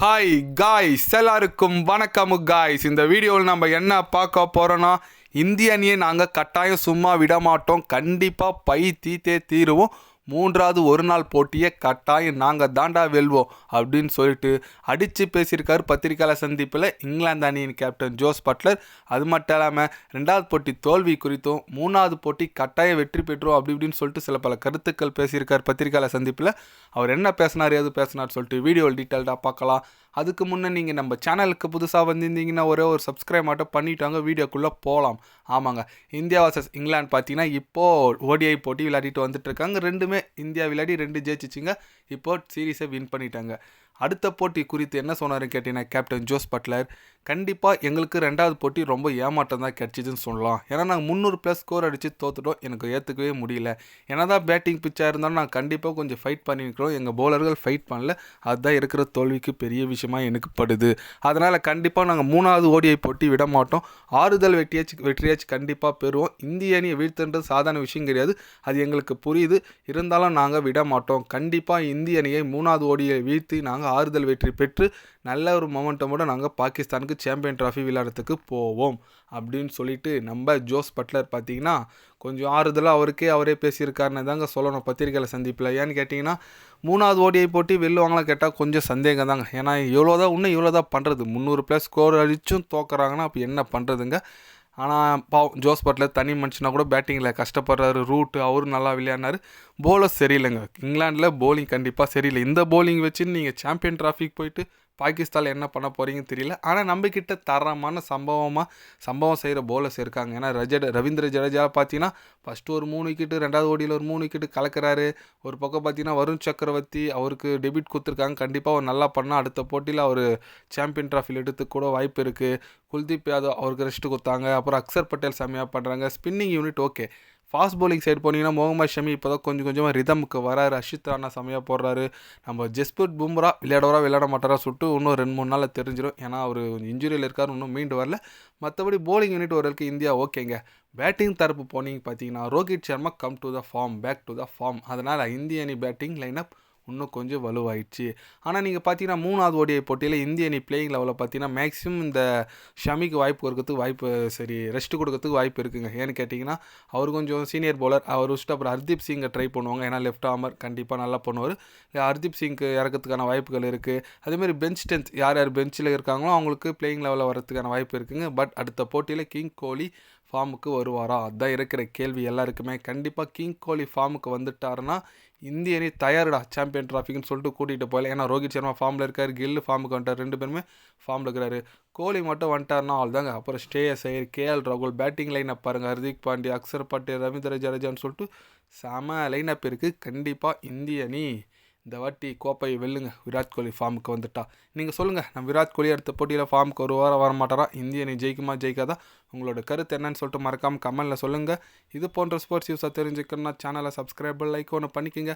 Hi guys எல்லாருக்கும் வணக்கம் guys இந்த வீடியோவில் நம்ம என்ன பார்க்க போகிறோன்னா இந்திய அணியை நாங்கள் கட்டாயம் சும்மா விட மாட்டோம் கண்டிப்பாக பை தீத்தே தீருவோம். மூன்றாவது ஒரு நாள் போட்டியை கட்டாயம் நாங்கள் தாண்டா வெல்வோம் அப்படின்னு சொல்லிட்டு அடித்து பேசியிருக்காரு பத்திரிகையாளர் சந்திப்பில் இங்கிலாந்து அணியின் கேப்டன் ஜோஸ் பட்லர். அது மட்டும் இல்லாமல் ரெண்டாவது போட்டி தோல்வி குறித்தும் மூணாவது போட்டி கட்டாயம் வெற்றி பெற்றோம் அப்படி இப்படின்னு சொல்லிட்டு சில பல கருத்துக்கள் பேசியிருக்கார் பத்திரிகையாளர் சந்திப்பில். அவர் என்ன பேசினார் எது பேசினார் சொல்லிட்டு வீடியோவில் டீட்டெயில்டாக பார்க்கலாம். அதுக்கு முன்னே நீங்கள் நம்ம சேனலுக்கு புதுசாக வந்திருந்தீங்கன்னா ஒரே ஒரு சப்ஸ்கிரைப் மட்டும் பண்ணிட்டாங்க வீடியோக்குள்ளே போகலாம் ஆமாங்க. இந்தியா வர்சஸ் இங்கிலாந்து பார்த்தீங்கன்னா இப்போது ஓடிஐ போட்டி விளையாடிட்டு வந்துட்டு இருக்காங்க. ரெண்டுமே இந்தியா விளையாடி ரெண்டு ஜெயிச்சிச்சிங்க. இப்போது சீரீஸை வின் பண்ணிட்டாங்க. அடுத்த போட்டி குறித்து என்ன சொன்னாருன்னு கேட்டீங்கன்னா கேப்டன் ஜோஸ் பட்லர். கண்டிப்பாக எங்களுக்கு ரெண்டாவது போட்டி ரொம்ப ஏமாற்றம் தான் கிடச்சிதுன்னு சொல்லலாம். ஏன்னா நாங்கள் முந்நூறு ப்ளஸ் ஸ்கோர் அடித்து தோத்துட்டோம். எனக்கு ஏற்றுக்கவே முடியல. ஏன்னா தான் பேட்டிங் பிச்சாக இருந்தாலும் நான் கண்டிப்பாக கொஞ்சம் ஃபைட் பண்ணியிருக்கிறோம் எங்கள் பவுலர்கள் ஃபைட் பண்ணல. அதுதான் இருக்கிற தோல்விக்கு பெரிய விஷயமா எனக்கு படுது. அதனால் கண்டிப்பாக நாங்கள் மூணாவது ஓடியை போட்டி விட மாட்டோம். ஆறுதல் வெற்றியாச்சு வெற்றியாச்சு கண்டிப்பாக பெறுவோம். இந்திய அணியை வீழ்த்துன்றது சாதாரண விஷயம் கிடையாது. அது எங்களுக்கு புரியுது. இருந்தாலும் நாங்கள் விட மாட்டோம். கண்டிப்பாக இந்திய அணியை மூணாவது ஓடியை வீழ்த்தி நாங்கள் ஆறுதல் வெற்றி பெற்று நல்ல ஒரு மொமெண்டமோட நாங்கள் பாகிஸ்தானுக்கு சாம்பியன் ட்ராஃபி விளையாடுறதுக்கு போவோம் அப்படின்னு சொல்லிட்டு நம்ம ஜோஸ் பட்லர் பார்த்தீங்கன்னா கொஞ்சம் ஆறுதலாக அவருக்கே அவரே பேசியிருக்காருன்னு தாங்க சொல்லணும். பத்திரிக்கையில் சந்திப்பில். ஏன்னு கேட்டிங்கன்னா மூணாவது ஓடியை போட்டி வெல்லுவாங்களாம் கேட்டால் கொஞ்சம் சந்தேகம் தாங்க. ஏன்னா இவ்வளோ தான் இன்னும் இவ்வளோ தான் பண்ணுறது முந்நூறு ப்ளஸ் ஸ்கோர் அடிச்சும் தோக்குறாங்கன்னா அப்போ என்ன பண்ணுறதுங்க ஆனால் பாவம் ஜோஸ் பட்லர் தனி மனுஷனா கூட பேட்டிங்கில் கஷ்டப்படுறாரு. ரூட்டு அவரும் நல்லா விளையாடினார். போலர் சரியில்லைங்க. இங்கிலாண்டில் போலிங் கண்டிப்பாக சரியில்லை. இந்த போலிங் வச்சு நீங்கள் சாம்பியன் ட்ராஃபிக் போயிட்டு பாகிஸ்தானில் என்ன பண்ண போகிறீங்கன்னு தெரியல. ஆனால் நம்மக்கிட்ட தரமான சம்பவமாக சம்பவம் செய்கிற போலர்ஸ் இருக்காங்க. ஏன்னா ரஜட ரவீந்திர ஜடேஜா பார்த்தீங்கன்னா ஃபஸ்ட்டு ஒரு மூணு விக்கெட்டு ரெண்டாவது ஓடியில் ஒரு மூணு விக்கெட்டு கலக்கிறாரு. ஒரு பக்கம் பார்த்தீங்கன்னா வருண் சக்கரவர்த்தி அவருக்கு டெபிட் கொடுத்துருக்காங்க. கண்டிப்பாக அவர் நல்லா பண்ணால் அடுத்த போட்டியில் அவர் சாம்பியன் ட்ராஃபியில் எடுத்து கூட வாய்ப்பு இருக்குது குல்தீப் யாதவ் அவருக்கு ரெஸ்ட்டு கொடுத்தாங்க. அப்புறம் அக்சர் பட்டேல் செம்மையாக பண்ணுறாங்க spinning unit okay fast bowling side போனீங்கன்னா முகமது ஷமி இப்போ தான் கொஞ்சம் கொஞ்சமாக ரிதமுக்கு வராரு. அஷித் ராணா செம்மையாக போடுறாரு. நம்ம ஜஸ்பிரிட் பும்ரா விளையாடவரா விளையாட மாட்டாரா சுட்டு இன்னும் ரெண்டு மூணு நாளில் தெரிஞ்சிடும் ஏன்னா அவர் கொஞ்சம் இன்ஜுரியில் இருக்கார் இன்னும் மீண்டு வரல. மற்றபடி போலிங் யூனிட் ஓரளவுக்கு இந்தியா ஓகேங்க பேட்டிங் தரப்பு போனீங்க பார்த்தீங்கன்னா Rohit Sharma come to the form back to the form அதனால் இந்திய அணி பேட்டிங் லைனப் இன்னும் கொஞ்சம் வலுவாயிடுச்சு. ஆனால் நீங்கள் பார்த்தீங்கன்னா மூணாவது ஓடிஐ போட்டியில் இந்திய அணி பிளேயிங் லெவலில் பார்த்தீங்கன்னா மேக்ஸிமம் இந்த ஷமிக்கு வாய்ப்பு கொடுக்கறதுக்கு வாய்ப்பு சரி ரெஸ்ட் கொடுக்கறதுக்கு வாய்ப்பு இருக்குங்க. ஏன்னு கேட்டிங்கன்னா அவர் கொஞ்சம் சீனியர் பவுலர் அவர் வச்சுட்டு அப்புறம் ஹர்தீப் சிங்கை ட்ரை பண்ணுவாங்க. ஏன்னா லெஃப்ட் ஆமர் கண்டிப்பாக நல்லா பண்ணுவார். ஹர்தீப் சிங்க்கு இறக்கிறதுக்கான வாய்ப்புகள் இருக்குது அதேமாதிரி பெஞ்ச் ஸ்ட்ரென்த் யார் யார் பெஞ்சில் இருக்காங்களோ அவங்களுக்கு பிளேயிங் லெவலில் வரதுக்கான வாய்ப்பு இருக்குங்க. பட் அடுத்த போட்டியில் கிங் கோலி ஃபார்முக்கு வருவாரா? அதான் இருக்கிற கேள்வி எல்லாருக்குமே. கண்டிப்பாக கிங் கோலி ஃபார்முக்கு வந்துட்டாருன்னா இந்திய அணி தயாரிடா சாம்பியன் ட்ராஃபிக்னு சொல்லிட்டு கூட்டிகிட்டு போகல. ஏன்னா ரோஹித் சர்மா ஃபார்மில் இருக்கார் கில்லு ஃபார்முக்கு வந்துட்டார் ரெண்டு பேருமே ஃபார்மில் இருக்கிறாரு. கோலி மட்டும் வந்துட்டார்னா அவள் தாங்க அப்புறம் ஸ்டேயஸ் ஐயர் கேஎல் ராகுல் பேட்டிங் லைனை பாருங்கள் ஹர்திக் பாண்டியா அக்சர் பாட்டி ரவீந்திர ஜடேஜான்னு சொல்லிட்டு செம லைனப் இருக்குது கண்டிப்பாக இந்திய அணி இந்த வாட்டி கோப்பை வெல்லுங்க. விராட் கோலி ஃபார்முக்கு வந்துட்டா. நீங்கள் சொல்லுங்கள் நம்ம விராட் கோலி அடுத்த போட்டியில் ஃபார்முக்கு ஒரு வாரம் வர மாட்டாரா? இந்திய அணி ஜெயிக்குமா ஜெயிக்காதா? உங்களோட கருத்து என்னன்னு சொல்லிட்டு மறக்காமல் கமெண்டில் சொல்லுங்கள் இது போன்ற ஸ்போர்ட்ஸ் யூஸாக தெரிஞ்சுக்கணும்னா சேனலை சப்ஸ்கிரைபர் லைக் ஒன்று பண்ணிக்கோங்க.